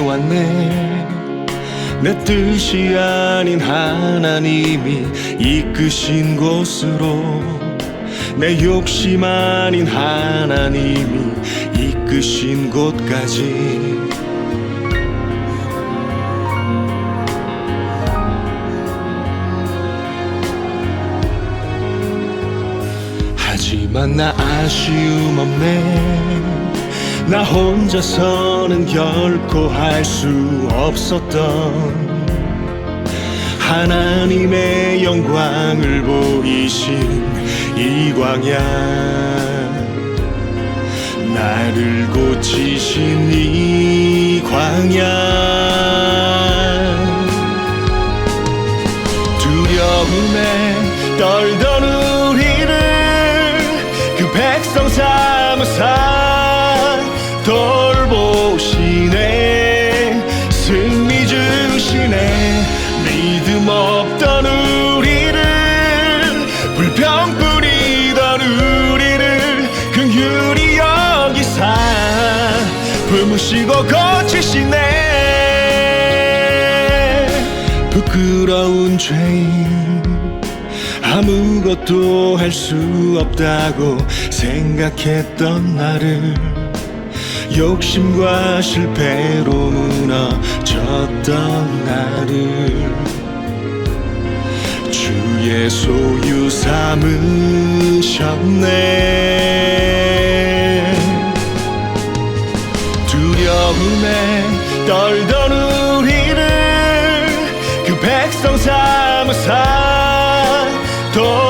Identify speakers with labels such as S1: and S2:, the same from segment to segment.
S1: 이곳에 왔네. 내 뜻이 아닌 하나님이 이끄신 곳으로 내 욕심 아닌 하나님이 이끄신 곳까지. 하지만 나 아쉬움 없네 나 혼자서는 결코 할 수 없었던 하나님의 영광을 보이신 이 광야. 나를 고치신 이 광야. 두려움에 떨던 우리를 그 백성 삼으사 고치시네 부끄러운 죄인. 아무것도 할 수 없다고 생각했던 나를 욕심과 실패로 무너졌던 나를. 주의 소유 삼으셨네. 두려움에 떨던 우리를 그 백성 삼으사 돌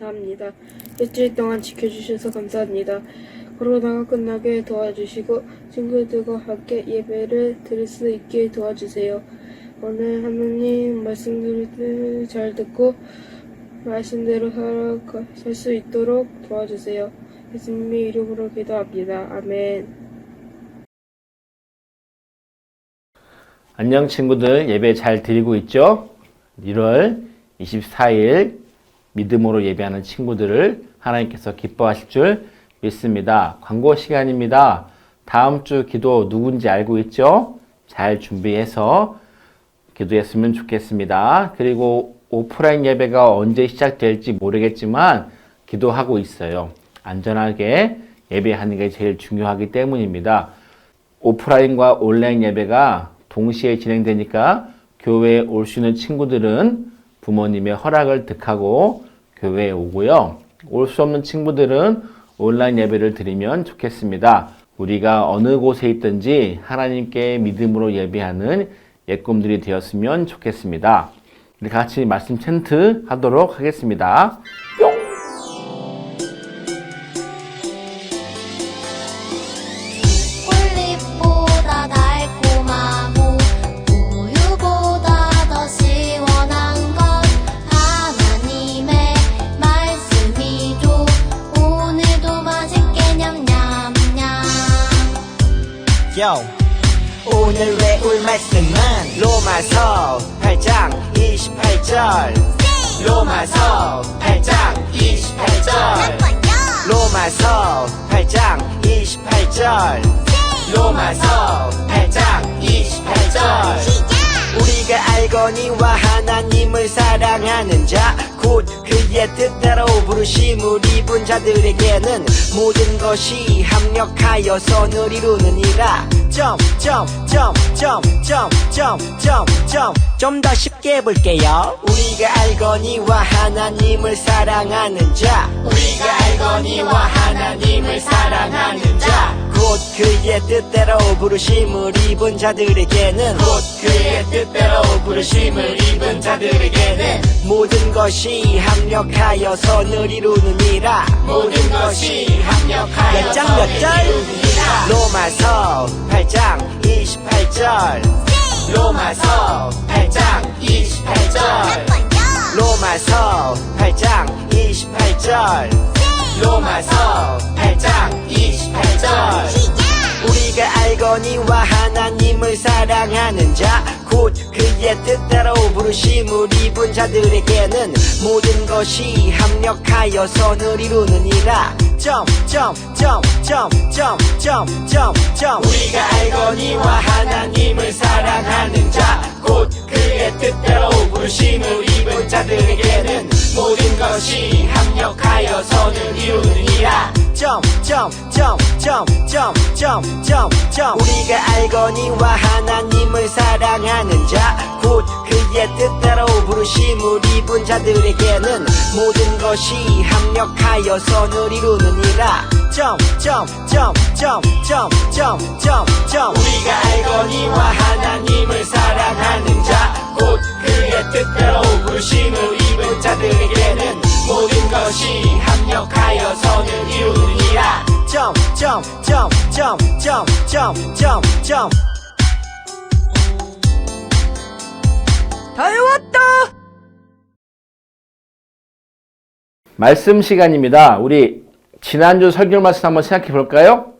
S2: 감사합니다. 일주일 동안 지켜주셔서 감사합니다. 코로나가 끝나게 도와주시고 친구들과 함께 예배를 드릴 수 있게 도와주세요. 오늘 하나님 말씀들을 잘 듣고 말씀대로 살아갈 수 있도록 도와주세요. 예수님의 이름으로 기도합니다. 아멘.
S3: 안녕 친구들 예배 잘 드리고 있죠? 1월 24일 믿음으로 예배하는 친구들을 하나님께서 기뻐하실 줄 믿습니다. 광고 시간입니다. 다음 주 기도 누군지 알고 있죠? 잘 준비해서 기도했으면 좋겠습니다. 그리고 오프라인 예배가 언제 시작될지 모르겠지만 기도하고 있어요. 안전하게 예배하는 게 제일 중요하기 때문입니다. 오프라인과 온라인 예배가 동시에 진행되니까 교회에 올 수 있는 친구들은 부모님의 허락을 득하고 교회에 오고요. 올 수 없는 친구들은 온라인 예배를 드리면 좋겠습니다. 우리가 어느 곳에 있든지 하나님께 믿음으로 예배하는 예꿈들이 되었으면 좋겠습니다. 우리 같이 말씀 챈트 하도록 하겠습니다.
S4: 꿀
S5: 알거니와 하나님을 사랑하는 자 곧 그의 뜻대로 부르심을 입은 자들에게는 모든 것이 합력하여 선을 이루느니라. 점점점점점점점점 더 쉽게 해볼게요. 우리가 알거니와 하나님을 사랑하는 자. 우리가 알거니와 하나님을 사랑하는 자 곧 그의 뜻대로 부르심을 입은 자들에게는 곧 그의 뜻대로 부르심을 입은 자들에게는 모든 것이 합력하여 선을 이루느니라. 모든 것이 합력하여 몇장몇 절? 로마서 8장 28절 로마서 8장 28절. 로마서 8장 28절. 로마서 8장 28절. 우리가 알거니와 하나님을 사랑하는 자 곧 그의 뜻대로 부르심을 입은 자들에게는 모든 것이 합력하여 선을 이루느니라. 점점점점점점점 우리가 알거니와 하나님을 사랑하는 자 곧 그의 뜻대로 부르심을 입은 자들에게는 모든 것이 합력하여 선을 이루느니라 점점점점점점점 우리가 알거니와 하나님을 사랑하는 자 곧 그의 뜻대로 부르심을 입은 자들에게는 모든 것이 합력하여 선을 이루느니라 점점점점점점점 우리가 알거니와 하나님을 사랑하는 자 곧 그의 뜻대로 부르심을 입은 자들에게는 모든 것이 합력하여 선을 이루느니라 점점점점점점점 다 외웠다
S3: 말씀 시간입니다. 우리 지난주 설교 말씀 한번 생각해 볼까요?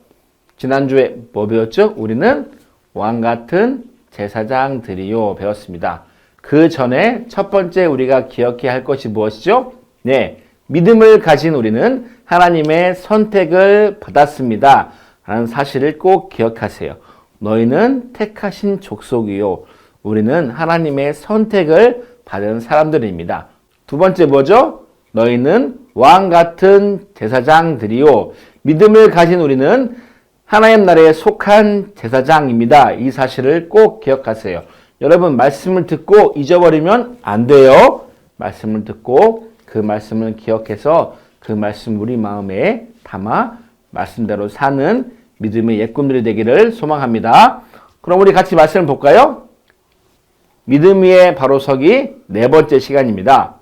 S3: 지난주에 뭐 배웠죠? 우리는 왕 같은 제사장들이요 배웠습니다. 그 전에 첫 번째 우리가 기억해야 할 것이 무엇이죠? 네, 믿음을 가진 우리는 하나님의 선택을 받았습니다. 라는 사실을 꼭 기억하세요. 너희는 택하신 족속이요. 우리는 하나님의 선택을 받은 사람들입니다. 두 번째 뭐죠? 너희는 왕 같은 제사장들이요. 믿음을 가진 우리는 하나님 나라에 속한 제사장입니다. 이 사실을 꼭 기억하세요. 여러분, 말씀을 듣고 잊어버리면 안 돼요. 말씀을 듣고 그 말씀을 기억해서 그 말씀 우리 마음에 담아 말씀대로 사는 믿음의 옛꿈들이 되기를 소망합니다. 그럼 우리 같이 말씀을 볼까요? 믿음 위에 바로 서기 네 번째 시간입니다.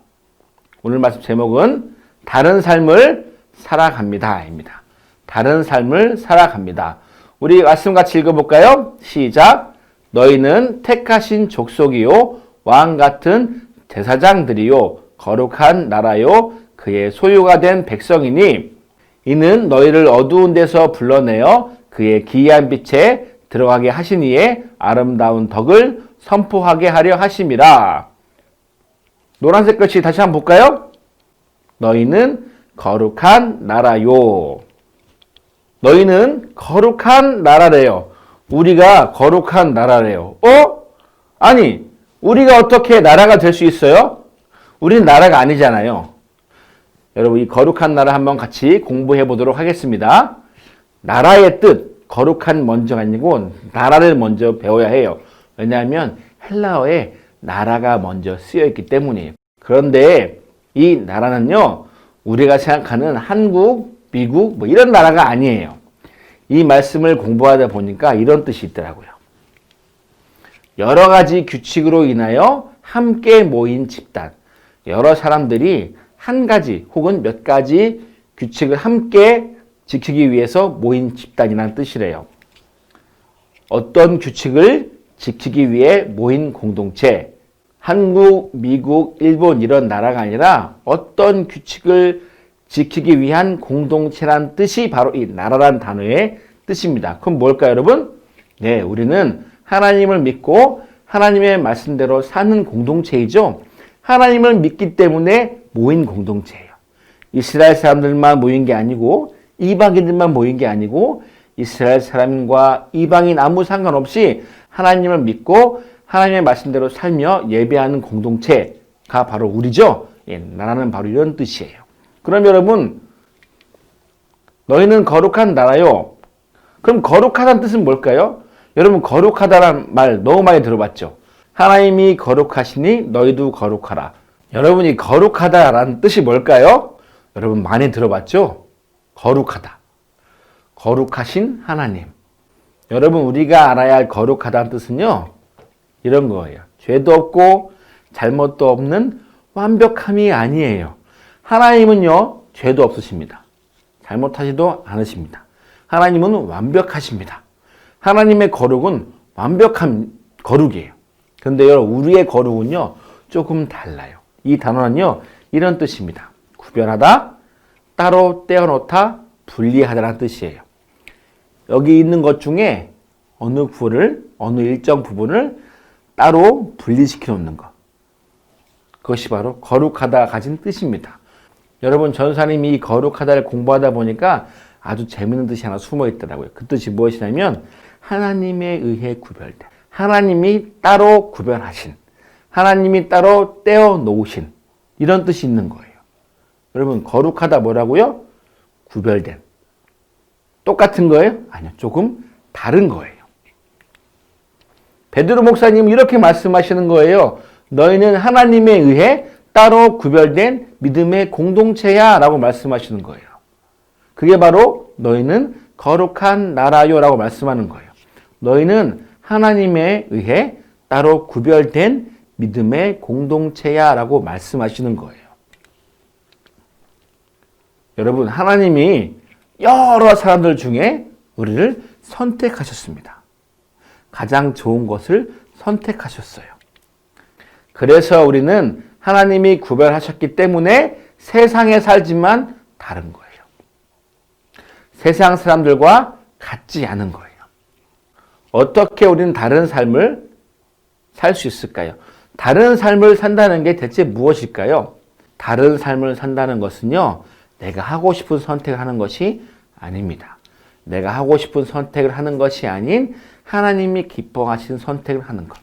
S3: 오늘 말씀 제목은 다른 삶을 살아갑니다입니다. 다른 삶을 살아갑니다. 우리 말씀 같이 읽어볼까요? 시작. 너희는 택하신 족속이요 왕 같은 제사장들이요 거룩한 나라요 그의 소유가 된 백성이니 이는 너희를 어두운 데서 불러내어 그의 기이한 빛에 들어가게 하시니에 아름다운 덕을 선포하게 하려 하심이라. 노란색 글씨 다시 한번 볼까요? 너희는 거룩한 나라요. 너희는 거룩한 나라래요. 우리가 거룩한 나라래요. 어? 아니, 우리가 어떻게 나라가 될 수 있어요? 우리는 나라가 아니잖아요. 여러분, 이 거룩한 나라 한번 같이 공부해 보도록 하겠습니다. 나라의 뜻, 거룩한 먼저가 아니고 나라를 먼저 배워야 해요. 왜냐하면 헬라어에 나라가 먼저 쓰여 있기 때문이에요. 그런데 이 나라는요, 우리가 생각하는 한국, 미국, 뭐 이런 나라가 아니에요. 이 말씀을 공부하다 보니까 이런 뜻이 있더라고요. 여러 가지 규칙으로 인하여 함께 모인 집단. 여러 사람들이 한 가지 혹은 몇 가지 규칙을 함께 지키기 위해서 모인 집단이라는 뜻이래요. 어떤 규칙을 지키기 위해 모인 공동체. 한국, 미국, 일본 이런 나라가 아니라 어떤 규칙을 지키기 위한 공동체란 뜻이 바로 이 나라란 단어의 뜻입니다. 그럼 뭘까요, 여러분? 네, 우리는 하나님을 믿고 하나님의 말씀대로 사는 공동체이죠. 하나님을 믿기 때문에 모인 공동체예요. 이스라엘 사람들만 모인 게 아니고 이방인들만 모인 게 아니고 이스라엘 사람과 이방인 아무 상관없이 하나님을 믿고 하나님의 말씀대로 살며 예배하는 공동체가 바로 우리죠. 예, 나라는 바로 이런 뜻이에요. 그럼 여러분 너희는 거룩한 나라요. 그럼 거룩하다는 뜻은 뭘까요? 여러분 거룩하다란 말 너무 많이 들어봤죠. 하나님이 거룩하시니 너희도 거룩하라. 여러분이 거룩하다라는 뜻이 뭘까요? 여러분 많이 들어봤죠? 거룩하다. 거룩하신 하나님. 여러분 우리가 알아야 할 거룩하다는 뜻은요. 이런 거예요. 죄도 없고 잘못도 없는 완벽함이 아니에요. 하나님은요. 죄도 없으십니다. 잘못하지도 않으십니다. 하나님은 완벽하십니다. 하나님의 거룩은 완벽한 거룩이에요. 근데 여러분 우리의 거룩은요. 조금 달라요. 이 단어는요. 이런 뜻입니다. 구별하다, 따로 떼어놓다, 분리하다라는 뜻이에요. 여기 있는 것 중에 어느 부분을 어느 일정 부분을 따로 분리시켜 놓는 것. 그것이 바로 거룩하다 가진 뜻입니다. 여러분 전사님이 이 거룩하다를 공부하다 보니까 아주 재밌는 뜻이 하나 숨어 있더라고요. 그 뜻이 무엇이냐면 하나님에 의해 구별된 하나님이 따로 구별하신 하나님이 따로 떼어 놓으신 이런 뜻이 있는 거예요. 여러분 거룩하다 뭐라고요? 구별된 똑같은 거예요? 아니요. 조금 다른 거예요. 베드로 목사님 이렇게 말씀하시는 거예요. 너희는 하나님에 의해 따로 구별된 믿음의 공동체야 라고 말씀하시는 거예요. 그게 바로 너희는 거룩한 나라요 라고 말씀하는 거예요. 너희는 하나님에 의해 따로 구별된 믿음의 공동체야 라고 말씀하시는 거예요. 여러분, 하나님이 여러 사람들 중에 우리를 선택하셨습니다. 가장 좋은 것을 선택하셨어요. 그래서 우리는 하나님이 구별하셨기 때문에 세상에 살지만 다른 거예요. 세상 사람들과 같지 않은 거예요. 어떻게 우리는 다른 삶을 살 수 있을까요? 다른 삶을 산다는 게 대체 무엇일까요? 다른 삶을 산다는 것은요, 내가 하고 싶은 선택을 하는 것이 아닙니다. 내가 하고 싶은 선택을 하는 것이 아닌 하나님이 기뻐하시는 선택을 하는 것.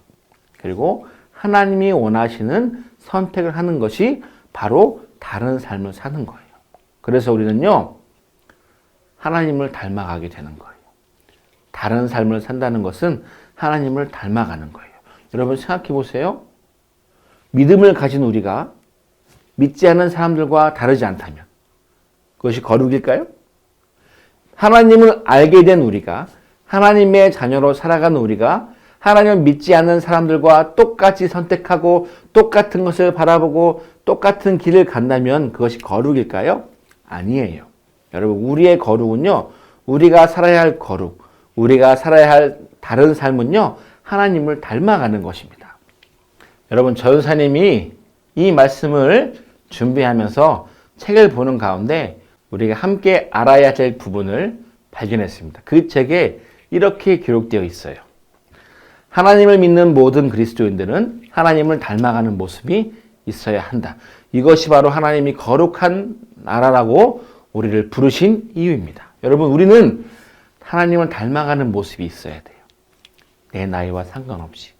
S3: 그리고 하나님이 원하시는 선택을 하는 것이 바로 다른 삶을 사는 거예요. 그래서 우리는요, 하나님을 닮아가게 되는 거예요. 다른 삶을 산다는 것은 하나님을 닮아가는 거예요. 여러분 생각해 보세요. 믿음을 가진 우리가 믿지 않는 사람들과 다르지 않다면 그것이 거룩일까요? 하나님을 알게 된 우리가 하나님의 자녀로 살아가는 우리가 하나님을 믿지 않는 사람들과 똑같이 선택하고 똑같은 것을 바라보고 똑같은 길을 간다면 그것이 거룩일까요? 아니에요. 여러분, 우리의 거룩은요, 우리가 살아야 할 거룩, 우리가 살아야 할 다른 삶은요, 하나님을 닮아가는 것입니다. 여러분, 전사님이 이 말씀을 준비하면서 책을 보는 가운데 우리가 함께 알아야 될 부분을 발견했습니다. 그 책에 이렇게 기록되어 있어요. 하나님을 믿는 모든 그리스도인들은 하나님을 닮아가는 모습이 있어야 한다. 이것이 바로 하나님이 거룩한 나라라고 우리를 부르신 이유입니다. 여러분, 우리는 하나님을 닮아가는 모습이 있어야 돼요. 내 나이와 상관없이,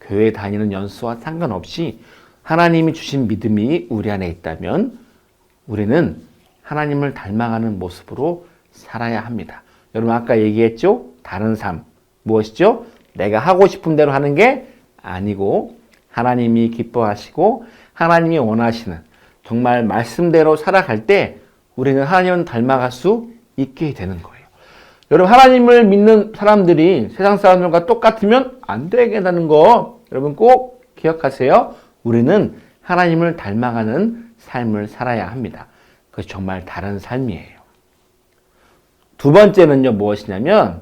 S3: 교회 다니는 연수와 상관없이 하나님이 주신 믿음이 우리 안에 있다면 우리는 하나님을 닮아가는 모습으로 살아야 합니다. 여러분 아까 얘기했죠? 다른 삶 무엇이죠? 내가 하고 싶은 대로 하는 게 아니고 하나님이 기뻐하시고 하나님이 원하시는 정말 말씀대로 살아갈 때 우리는 하나님을 닮아갈 수 있게 되는 거예요. 여러분 하나님을 믿는 사람들이 세상 사람들과 똑같으면 안 되겠다는 거 여러분 꼭 기억하세요. 우리는 하나님을 닮아가는 삶을 살아야 합니다. 그것이 정말 다른 삶이에요. 두 번째는요, 무엇이냐면,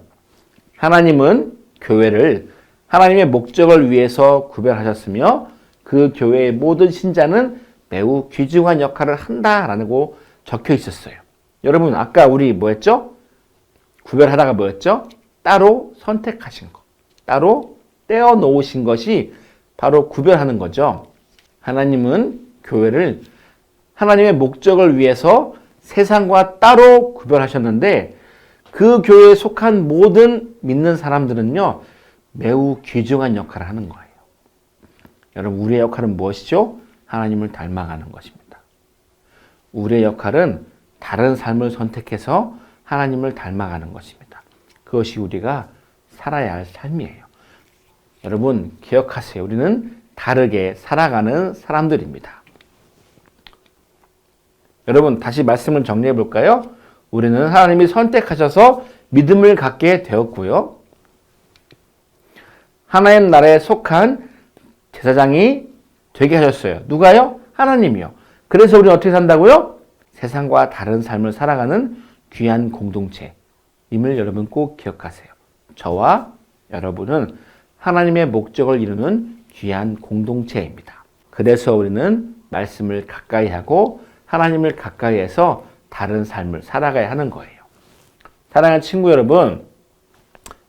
S3: 하나님은 교회를 하나님의 목적을 위해서 구별하셨으며, 그 교회의 모든 신자는 매우 귀중한 역할을 한다라고 적혀 있었어요. 여러분, 아까 우리 뭐 했죠? 구별하다가 뭐였죠? 따로 선택하신 것. 따로 떼어 놓으신 것이 바로 구별하는 거죠. 하나님은 교회를 하나님의 목적을 위해서 세상과 따로 구별하셨는데 그 교회에 속한 모든 믿는 사람들은요, 매우 귀중한 역할을 하는 거예요. 여러분, 우리의 역할은 무엇이죠? 하나님을 닮아가는 것입니다. 우리의 역할은 다른 삶을 선택해서 하나님을 닮아가는 것입니다. 그것이 우리가 살아야 할 삶이에요. 여러분, 기억하세요. 우리는 다르게 살아가는 사람들입니다. 여러분, 다시 말씀을 정리해 볼까요? 우리는 하나님이 선택하셔서 믿음을 갖게 되었고요. 하나님 나라에 속한 제사장이 되게 하셨어요. 누가요? 하나님이요. 그래서 우리는 어떻게 산다고요? 세상과 다른 삶을 살아가는 귀한 공동체임을 여러분 꼭 기억하세요. 저와 여러분은 하나님의 목적을 이루는 귀한 공동체입니다. 그래서 우리는 말씀을 가까이 하고 하나님을 가까이 해서 다른 삶을 살아가야 하는 거예요. 사랑하는 친구 여러분,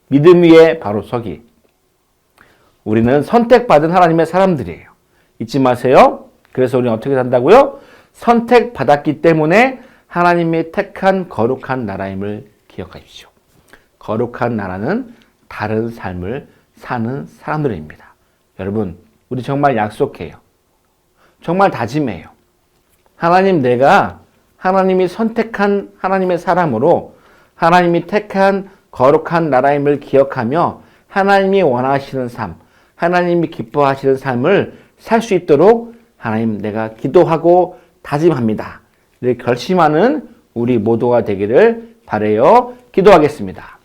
S3: 믿음 위에 바로 서기. 우리는 선택받은 하나님의 사람들이에요. 잊지 마세요. 그래서 우리는 어떻게 산다고요? 선택받았기 때문에 하나님의 택한 거룩한 나라임을 기억하십시오. 거룩한 나라는 다른 삶을 사는 사람들입니다. 여러분, 우리 정말 약속해요. 정말 다짐해요. 하나님 내가 하나님이 선택한 하나님의 사람으로 하나님이 택한 거룩한 나라임을 기억하며 하나님이 원하시는 삶, 하나님이 기뻐하시는 삶을 살 수 있도록 하나님 내가 기도하고 다짐합니다. 결심하는 우리 모두가 되기를 바래요. 기도하겠습니다.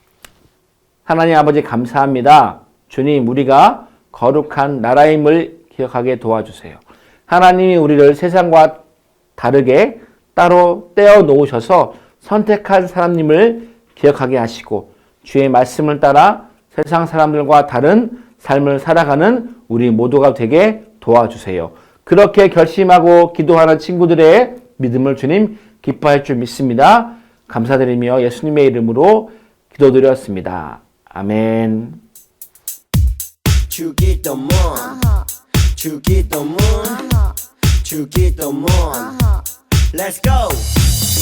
S3: 하나님 아버지 감사합니다. 주님 우리가 거룩한 나라임을 기억하게 도와주세요. 하나님이 우리를 세상과 다르게 따로 떼어 놓으셔서 선택한 사람님을 기억하게 하시고 주의 말씀을 따라 세상 사람들과 다른 삶을 살아가는 우리 모두가 되게 도와주세요. 그렇게 결심하고 기도하는 친구들의 믿음을 주님 기뻐할 줄 믿습니다. 감사드리며 예수님의 이름으로 기도드렸습니다. 아멘.
S5: 주기도문 주기도문 주기도문 Let's go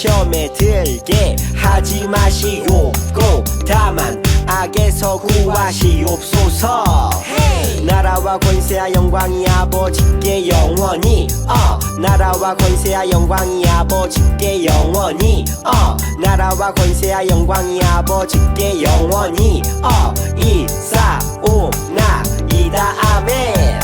S5: 시험에 들게 하지 마시오. 꼭 다만 악에서 구하시옵소서. 나라와 권세와 영광이 아버지께 영원히 어 나라와 권세와 영광이 아버지께 영원히 어 나라와 권세와 영광이 아버지께 영원히 어 이사오나 이다. 아멘.